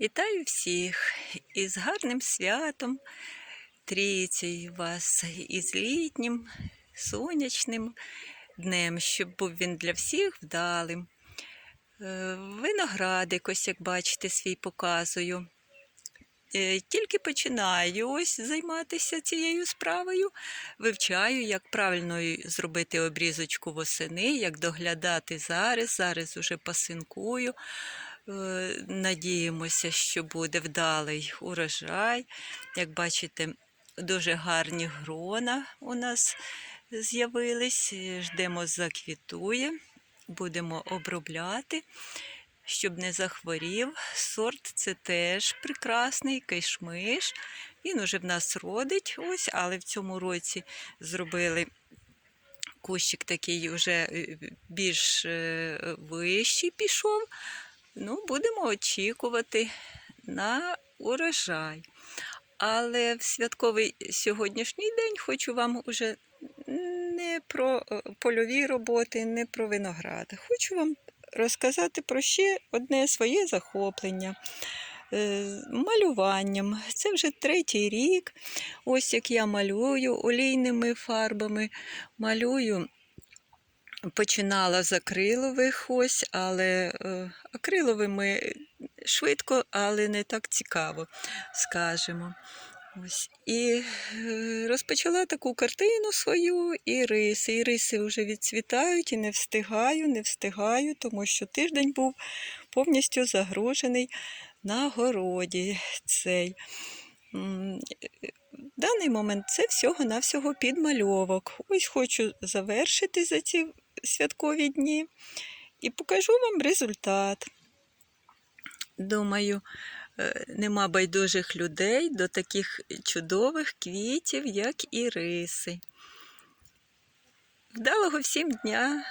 Вітаю всіх із гарним святом, трійцею вас із літнім, сонячним днем, щоб був він для всіх вдалим. Е, Виноградик, ось як бачите, свій показую. Е, Тільки починаю ось займатися цією справою. Вивчаю, як правильно зробити обрізочку восени, як доглядати зараз. Зараз уже пасинкую. Е, Надіємося, що буде вдалий урожай. Як бачите, дуже гарні грона у нас з'явились. Ждемо, заквітує. Будемо обробляти, щоб не захворів. Сорт це теж прекрасний кишмиш. Він уже в нас родить, ось, але в цьому році зробили кущик такий вже е, більш е, вищий пішов. Ну, будемо очікувати на урожай. Але в святковий сьогоднішній день хочу вам уже не про е, польові роботи, не про виноград. Хочу вам розказати про ще одне своє захоплення. е, Малюванням. Це вже третій рік. Ось як я малюю олійними фарбами, малюю починала з акрилових ось, але е, акриловими швидко, але не так цікаво, скажемо. Ось. І е, розпочала таку картину свою і риси. І риси вже відцвітають, і не встигаю, не встигаю, тому що тиждень був повністю загружений на городі цей. В даний момент це всього-навсього підмальовок. Ось хочу завершити за ці святкові дні і покажу вам результат. Думаю, е, нема байдужих людей до таких чудових квітів, як іриси. Вдалого всім дня!